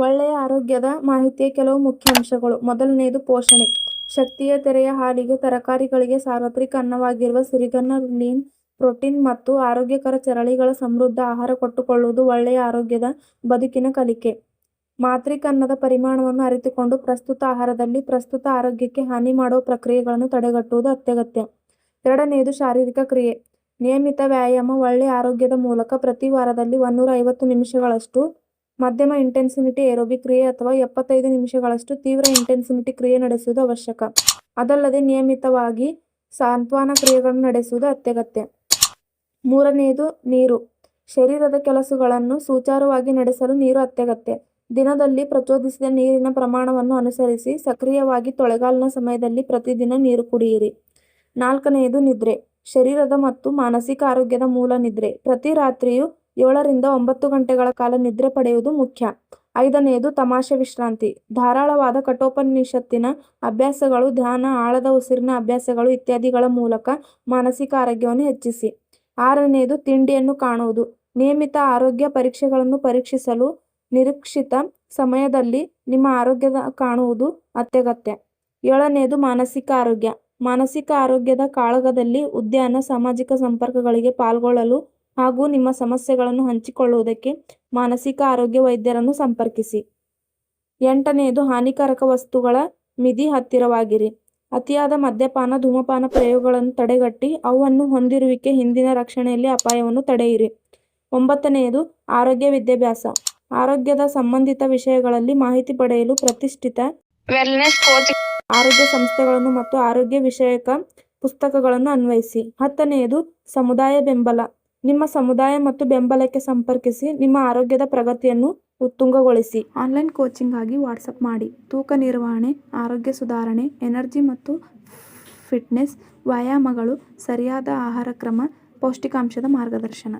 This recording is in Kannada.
ಒಳ್ಳೆಯ ಆರೋಗ್ಯದ ಮಾಹಿತಿಯ ಕೆಲವು ಮುಖ್ಯ ಅಂಶಗಳು. ಮೊದಲನೆಯದು ಪೋಷಣೆ. ಶಕ್ತಿಯ ತೆರೆಯ ಹಾಲಿಗೆ, ತರಕಾರಿಗಳಿಗೆ, ಸಾರ್ವತ್ರಿಕ ಅನ್ನವಾಗಿರುವ ಸಿರಿಗನ್ನ ಪ್ರೋಟೀನ್ ಮತ್ತು ಆರೋಗ್ಯಕರ ಚರಳಿಗಳ ಸಮೃದ್ಧ ಆಹಾರ ಕೊಟ್ಟುಕೊಳ್ಳುವುದು ಒಳ್ಳೆಯ ಆರೋಗ್ಯದ ಬದುಕಿನ ಕಲಿಕೆ. ಮಾತ್ರಿಕ ಅನ್ನದ ಪರಿಮಾಣವನ್ನು ಅರಿತುಕೊಂಡು ಪ್ರಸ್ತುತ ಆಹಾರದಲ್ಲಿ ಪ್ರಸ್ತುತ ಆರೋಗ್ಯಕ್ಕೆ ಹಾನಿ ಮಾಡುವ ಪ್ರಕ್ರಿಯೆಗಳನ್ನು ತಡೆಗಟ್ಟುವುದು ಅತ್ಯಗತ್ಯ. ಎರಡನೆಯದು ಶಾರೀರಿಕ ಕ್ರಿಯೆ. ನಿಯಮಿತ ವ್ಯಾಯಾಮ ಒಳ್ಳೆಯ ಆರೋಗ್ಯದ ಮೂಲಕ ಪ್ರತಿ ವಾರದಲ್ಲಿ ಒಂದೂರ ನಿಮಿಷಗಳಷ್ಟು ಮಧ್ಯಮ ಇಂಟೆನ್ಸಿನಿಟಿ ಏರೋಬಿಕ್ ಕ್ರಿಯೆ ಅಥವಾ ಎಪ್ಪತ್ತೈದು ನಿಮಿಷಗಳಷ್ಟು ತೀವ್ರ ಇಂಟೆನ್ಸಿನಿಟಿ ಕ್ರಿಯೆ ನಡೆಸುವುದು ಅವಶ್ಯಕ. ಅದಲ್ಲದೆ ನಿಯಮಿತವಾಗಿ ಸಾಂತ್ವನ ಕ್ರಿಯೆಗಳನ್ನು ನಡೆಸುವುದು ಅತ್ಯಗತ್ಯ. ಮೂರನೆಯದು ನೀರು. ಶರೀರದ ಕೆಲಸಗಳನ್ನು ಸುಚಾರುವಾಗಿ ನಡೆಸಲು ನೀರು ಅತ್ಯಗತ್ಯ. ದಿನದಲ್ಲಿ ಪ್ರಚೋದಿಸಿದ ನೀರಿನ ಪ್ರಮಾಣವನ್ನು ಅನುಸರಿಸಿ ಸಕ್ರಿಯವಾಗಿ ತೊಳೆಗಾಲಿನ ಸಮಯದಲ್ಲಿ ಪ್ರತಿದಿನ ನೀರು ಕುಡಿಯಿರಿ. ನಾಲ್ಕನೆಯದು ನಿದ್ರೆ. ಶರೀರದ ಮತ್ತು ಮಾನಸಿಕ ಆರೋಗ್ಯದ ಮೂಲ ನಿದ್ರೆ. ಪ್ರತಿ ರಾತ್ರಿಯೂ ಏಳರಿಂದ ಒಂಬತ್ತು ಗಂಟೆಗಳ ಕಾಲ ನಿದ್ರೆ ಪಡೆಯುವುದು ಮುಖ್ಯ. ಐದನೆಯದು ತಮಾಷೆ ವಿಶ್ರಾಂತಿ. ಧಾರಾಳವಾದ ಕಠೋಪನಿಷತ್ತಿನ ಅಭ್ಯಾಸಗಳು, ಧ್ಯಾನ, ಆಳದ ಉಸಿರಿನ ಅಭ್ಯಾಸಗಳು ಇತ್ಯಾದಿಗಳ ಮೂಲಕ ಮಾನಸಿಕ ಆರೋಗ್ಯವನ್ನು ಹೆಚ್ಚಿಸಿ. ಆರನೆಯದು ತಿಂಡಿಯನ್ನು ಕಾಣುವುದು. ನಿಯಮಿತ ಆರೋಗ್ಯ ಪರೀಕ್ಷೆಗಳನ್ನು ಪರೀಕ್ಷಿಸಲು ನಿರೀಕ್ಷಿತ ಸಮಯದಲ್ಲಿ ನಿಮ್ಮ ಆರೋಗ್ಯದ ಕಾಣುವುದು ಅತ್ಯಗತ್ಯ. ಏಳನೆಯದು ಮಾನಸಿಕ ಆರೋಗ್ಯ. ಮಾನಸಿಕ ಆರೋಗ್ಯದ ಕಾಳಗದಲ್ಲಿ ಉದ್ಯಾನ ಸಾಮಾಜಿಕ ಸಂಪರ್ಕಗಳಿಗೆ ಪಾಲ್ಗೊಳ್ಳಲು ಹಾಗೂ ನಿಮ್ಮ ಸಮಸ್ಯೆಗಳನ್ನು ಹಂಚಿಕೊಳ್ಳುವುದಕ್ಕೆ ಮಾನಸಿಕ ಆರೋಗ್ಯ ವೈದ್ಯರನ್ನು ಸಂಪರ್ಕಿಸಿ. ಎಂಟನೆಯದು ಹಾನಿಕಾರಕ ವಸ್ತುಗಳ ಮಿತಿ ಹತ್ತಿರವಾಗಿರಿ. ಅತಿಯಾದ ಮದ್ಯಪಾನ, ಧೂಮಪಾನ ಪ್ರಯೋಗಗಳನ್ನು ತಡೆಗಟ್ಟಿ ಅವನ್ನು ಹೊಂದಿರುವಿಕೆ ಹಿಂದಿನ ರಕ್ಷಣೆಯಲ್ಲಿ ಅಪಾಯವನ್ನು ತಡೆಯಿರಿ. ಒಂಬತ್ತನೆಯದು ಆರೋಗ್ಯ ವಿದ್ಯಾಭ್ಯಾಸ. ಆರೋಗ್ಯದ ಸಂಬಂಧಿತ ವಿಷಯಗಳಲ್ಲಿ ಮಾಹಿತಿ ಪಡೆಯಲು ಪ್ರತಿಷ್ಠಿತ ವೆಲ್ನೆಸ್ ಕೋಚಿಂಗ್ ಆರೋಗ್ಯ ಸಂಸ್ಥೆಗಳನ್ನು ಮತ್ತು ಆರೋಗ್ಯ ವಿಷಯಕ ಪುಸ್ತಕಗಳನ್ನು ಅನ್ವಯಿಸಿ. ಹತ್ತನೆಯದು ಸಮುದಾಯ ಬೆಂಬಲ. ನಿಮ್ಮ ಸಮುದಾಯ ಮತ್ತು ಬೆಂಬಲಕ್ಕೆ ಸಂಪರ್ಕಿಸಿ ನಿಮ್ಮ ಆರೋಗ್ಯದ ಪ್ರಗತಿಯನ್ನು ಉತ್ತುಂಗಗೊಳಿಸಿ. ಆನ್ಲೈನ್ ಕೋಚಿಂಗ್ಗಾಗಿ ವಾಟ್ಸಪ್ ಮಾಡಿ. ತೂಕ ನಿರ್ವಹಣೆ, ಆರೋಗ್ಯ ಸುಧಾರಣೆ, ಎನರ್ಜಿ ಮತ್ತು ಫಿಟ್ನೆಸ್, ವ್ಯಾಯಾಮಗಳು, ಸರಿಯಾದ ಆಹಾರ ಕ್ರಮ, ಪೌಷ್ಟಿಕಾಂಶದ ಮಾರ್ಗದರ್ಶನ